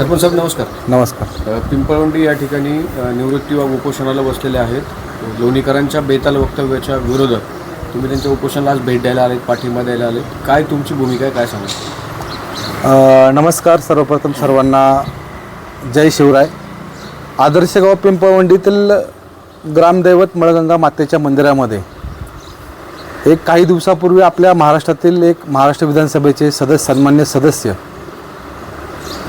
सरपंच साहेब नमस्कार. नमस्कार. अ, पिंपळवंडी या ठिकाणी अ, निवृत्ती व उपोषणाला बसलेले आहेत. लोणीकरांच्या बेताल वक्तव्याच्या विरोधात तुम्ही त्यांच्या उपोषणाला आज भेट द्यायला आलेत पाठिंबा द्यायला आलेत. काय तुमची भूमिका आहे काय सांगा अ, नमस्कार सर्वप्रथम सर्वांना. जय शिवराय. आदर्श गाव पिंपळवंडीतील ग्रामदैवत मळगंगा मातेच्या मंदिरामध्ये एक काही दिवसापूर्वी आपल्या महाराष्ट्रातील एक महाराष्ट्र विधानसभेचे सदस्य सन्मान्य सदस्य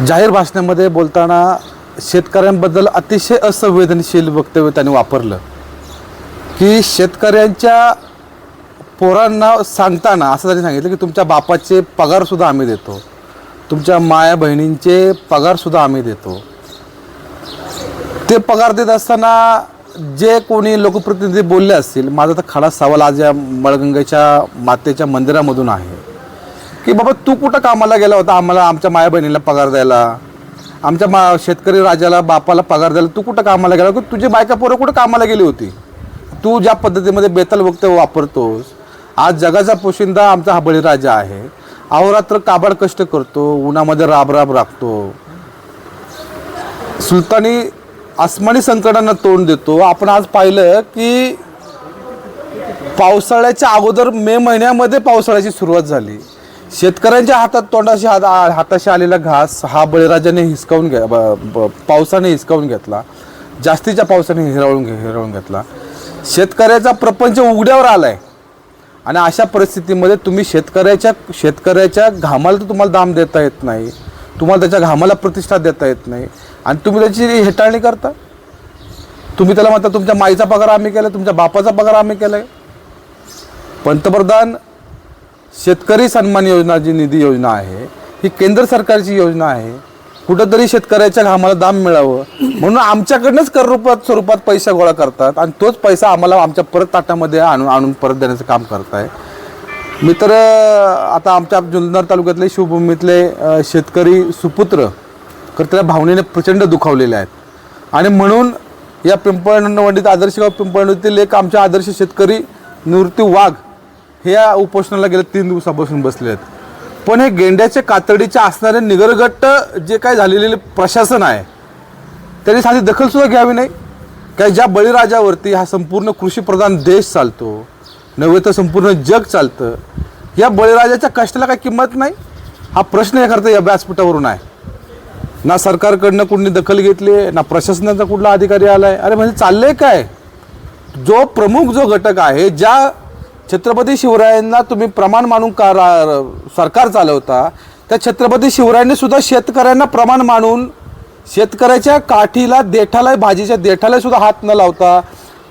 जाहीर भाषणामध्ये बोलताना शेतकऱ्यांबद्दल अतिशय असंवेदनशील वक्तव्य त्यांनी वापरलं. की शेतकऱ्यांच्या पोरांना सांगताना असं त्यांनी सांगितलं की तुमच्या बापाचे पगारसुद्धा आम्ही देतो. तुमच्या माया बहिणींचे पगारसुद्धा आम्ही देतो. ते पगार देत असताना जे कोणी लोकप्रतिनिधी बोलले असतील माझा तर खडा सवाल आज या मळगंगेच्या मातेच्या मंदिरामधून आहे. की बाबा तू कुठं कामाला गेला होता? आम्हाला आमच्या माया बहिणीला पगार द्यायला. आमच्या मा शेतकरी राजाला बापाला पगार द्यायला तू कुठं कामाला गेला? की तुझी बायका पोरं कुठं कामाला गेली होती? तू ज्या पद्धतीमध्ये बेताल वक्तव्य वापरतोस आज जगाचा पोशिंदा आमचा हा बळीराजा आहे. अहोरात्र काबाड कष्ट करतो उन्हामध्ये राब राब राखतो सुलतानी आसमानी संकटांना तोंड देतो. आपण आज पाहिलं की पावसाळ्याच्या अगोदर मे महिन्यामध्ये पावसाळ्याची सुरुवात झाली. शेतकऱ्यांच्या हातात तोंडाशी हात आ- हाताशी आलेला घास हा बळीराजाने हिसकावून घ्या ब- ब- पावसाने हिसकावून घेतला. जास्तीच्या पावसाने हिरावून घे हिरावून घेतला. शेतकऱ्याचा प्रपंच उघड्यावर आलाय. आणि अशा परिस्थितीमध्ये तुम्ही शेतकऱ्याच्या शेतकऱ्याच्या घामाला तर तुम्हाला दाम देता येत नाही. तुम्हाला त्याच्या घामाला प्रतिष्ठा देता येत नाही. आणि तुम्ही त्याची हेटाळणी करता. तुम्ही त्याला म्हणता तुमच्या माईचा पगार आम्ही केला तुमच्या बापाचा पगार आम्ही केला आहे पंतप्रधान शेतकरी सन्मान योजना जी निधी योजना आहे ही केंद्र सरकारची योजना आहे. कुठंतरी शेतकऱ्याच्या घामाला दाम मिळावं. म्हणून आमच्याकडनंच कर रूपात स्वरूपात पैसा गोळा करतात आणि तोच पैसा आम्हाला आमच्या परत ताटामध्ये आणून आणून परत देण्याचं काम करत मी तर आता आमच्या जुन्नर तालुक्यातले शिवभूमीतले शेतकरी सुपुत्र कर्त्या भावनेने प्रचंड दुखावलेले आहेत. आणि म्हणून या पिंपळवंडीत आदर्श गाव पिंपळवंडीतील एक आमच्या आदर्श शेतकरी निवृत्ती वाघ हे या उपोषणाला गेल्या तीन दिवसापासून बसले आहेत. पण हे गेंड्याच्या कातडीच्या असणारे निगरगट्ट जे काय झालेले प्रशासन आहे त्यांनी साधी दखलसुद्धा घ्यावी नाही. काय ज्या बळीराजावरती हा संपूर्ण कृषीप्रधान देश चालतो नव्हे तर संपूर्ण जग चालतं या बळीराजाच्या कष्टाला काही किंमत नाही. हा प्रश्न हे खरं या व्यासपीठावरून आहे. ना सरकारकडनं कुणी दखल घेतली ना प्रशासनाचा कुठला अधिकारी आला आहे अरे म्हणजे चाललंय काय? जो प्रमुख जो घटक आहे ज्या छत्रपती शिवरायांना तुम्ही प्रमाण मानून का सरकार चालवता त्या छत्रपती शिवरायांनी सुद्धा शेतकऱ्यांना प्रमाण मानून शेतकऱ्याच्या काठीला देठाला भाजीच्या देठाला सुद्धा हात न लावता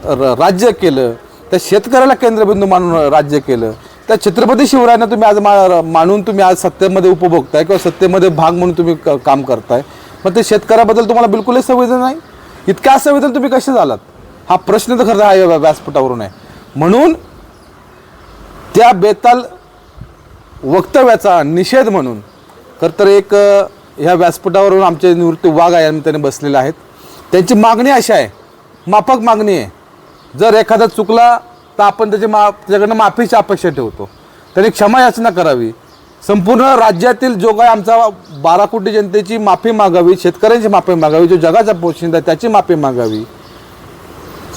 र- राज्य केलं त्या शेतकऱ्याला केंद्रबिंदू मानून राज्य केलं. त्या छत्रपती शिवरायांना तुम्ही आज मा मानून तुम्ही आज सत्तेमध्ये उपभोगताय किंवा सत्तेमध्ये भाग म्हणून तुम्ही क- काम करताय. मग ते शेतकऱ्याबद्दल तुम्हाला बिलकुलच संवेदन नाही? इतक्या असंवेदन तुम्ही कसे झालात? हा प्रश्न तर खरं हा व्यासपीठावरून आहे. म्हणून त्या बेताल वक्तव्याचा निषेध म्हणून खरं तर एक ह्या व्यासपीठावरून आमचे निवृत्ती वाघ आहे आणि त्यांनी बसलेले आहेत. त्यांची मागणी अशी आहे माफक मागणी आहे. जर एखादा चुकला तर आपण त्याची मा त्याच्याकडनं माफीची अपेक्षा ठेवतो. त्यांनी क्षमा याचना करावी. संपूर्ण राज्यातील जो काय आमचा बारा कोटी जनतेची माफी मागावी शेतकऱ्यांची माफी मागावी जो जगाचा पोशिंदा त्याची माफी मागावी.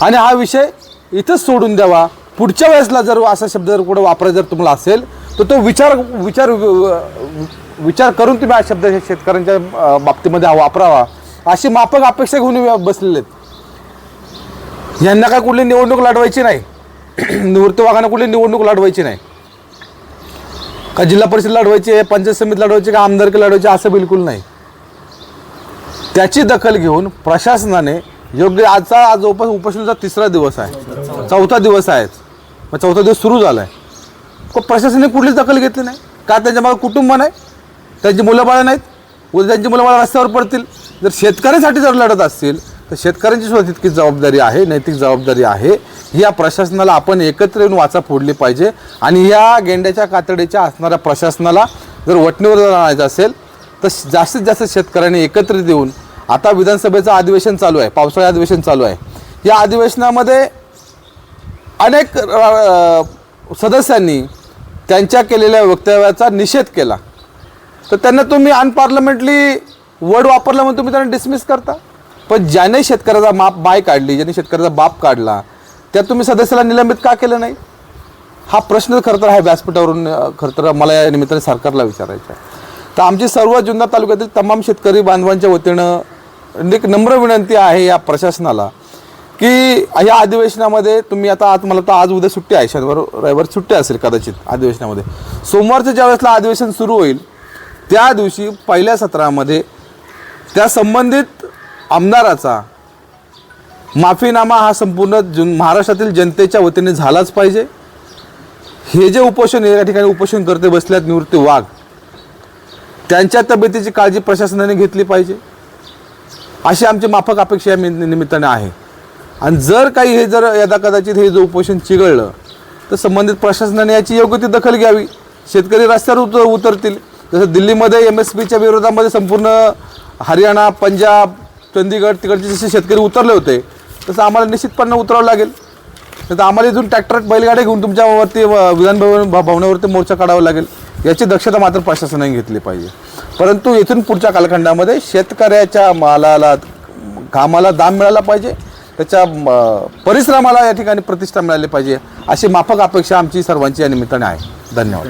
आणि हा विषय इथंच सोडून द्यावा. पुढच्या वेळेसला जर असा शब्द जर कुठं वापरायचा जर तुम्हाला असेल तर तो विचार विचार विचार करून तुम्ही हा शब्द शेतकऱ्यांच्या बाबतीमध्ये हा वापरावा. अशी मापक अपेक्षा घेऊन बसलेले आहेत. यांना काय कुठली निवडणूक लढवायची नाही. निवृत्ती वाघांना कुठली निवडणूक लढवायची नाही. का जिल्हा परिषद लढवायची आहे पंचायत समिती लढवायची का आमदारकी लढवायची असं बिलकुल नाही. त्याची दखल घेऊन प्रशासनाने योग्य आजचा आज जवळपास उपोषणाचा तिसरा दिवस आहे. चौथा दिवस आहे. मग चौथा दिवस सुरू झाला आहे प्रशासनाने कुठलीच दखल घेतली नाही. का त्यांच्या मागे कुटुंब नाही? त्यांची मुलं बाळं नाहीत. उद्या त्यांची मुलं बाळं रस्त्यावर पडतील. जर शेतकऱ्यांसाठी जर लढत असतील तर शेतकऱ्यांची सुद्धा तितकीच जबाबदारी आहे नैतिक जबाबदारी आहे. या प्रशासनाला आपण एकत्र येऊन वाचा फोडली पाहिजे. आणि या गेंड्याच्या कातडीच्या असणाऱ्या प्रशासनाला जर वटणीवर जर आणायचं असेल तर जास्तीत जास्त शेतकऱ्यांनी एकत्रित येऊन आता विधानसभेचं अधिवेशन चालू आहे पावसाळी अधिवेशन चालू आहे. या अधिवेशनामध्ये अनेक सदस्यांनी त्यांच्या केलेल्या वक्तव्याचा निषेध केला. तर त्यांना तुम्ही अनपार्लमेंटली वर्ड वापरला म्हणून तुम्ही त्यांना डिसमिस करता? पण ज्याने शेतकऱ्याचा माप बाय काढली ज्याने शेतकऱ्याचा बाप काढला त्या तुम्ही सदस्याला निलंबित का केलं नाही? हा प्रश्न खरं तर ह्या व्यासपीठावरून खरं तर मला या निमित्ताने सरकारला विचारायचा आहे. तर आमची सर्व जुन्नर तालुक्यातील तमाम शेतकरी बांधवांच्या वतीनं एक नम्र विनंती आहे या प्रशासनाला की या अधिवेशनामध्ये तुम्ही आता आज मला तर आज उद्या सुट्टी आहे शनिवार रविवार सुट्टी असेल कदाचित अधिवेशनामध्ये. सोमवारच्या ज्या वेळेसला अधिवेशन सुरू होईल त्या दिवशी पहिल्या सत्रामध्ये त्या संबंधित आमदाराचा माफीनामा हा संपूर्ण जुन महाराष्ट्रातील जनतेच्या वतीने झालाच पाहिजे. हे जे उपोषण या ठिकाणी उपोषण करते बसल्यात निवृत्ती वाघ त्यांच्या तब्येतीची काळजी प्रशासनाने घेतली पाहिजे. अशी आमची माफक अपेक्षा या निमित्ताने आहे. आणि जर काही हे जर यदा कदाचित हे जो उपोषण चिघळलं तर संबंधित प्रशासनाने याची योग्य ती दखल घ्यावी. शेतकरी रस्त्यावर उतर उतरतील. जसं दिल्लीमध्ये एम एस पीच्या विरोधामध्ये संपूर्ण हरियाणा पंजाब चंदीगड तिकडचे जसे शेतकरी उतरले होते तसं आम्हाला निश्चितपणे उतरावं लागेल. तर आम्हाला इथून ट्रॅक्टर बैलगाड्या घेऊन तुमच्यावरती विधानभवन विधान भवनावरती मोर्चा काढावा लागेल. याची दक्षता मात्र प्रशासनाने घेतली पाहिजे. परंतु येथून पुढच्या कालखंडामध्ये शेतकऱ्याच्या मालाला कामाला दाम मिळाला पाहिजे. त्याच्या परिश्रमाला या ठिकाणी प्रतिष्ठा मिळाली पाहिजे अशी माफक अपेक्षा आमची सर्वांची या निमित्ताने आहे. धन्यवाद.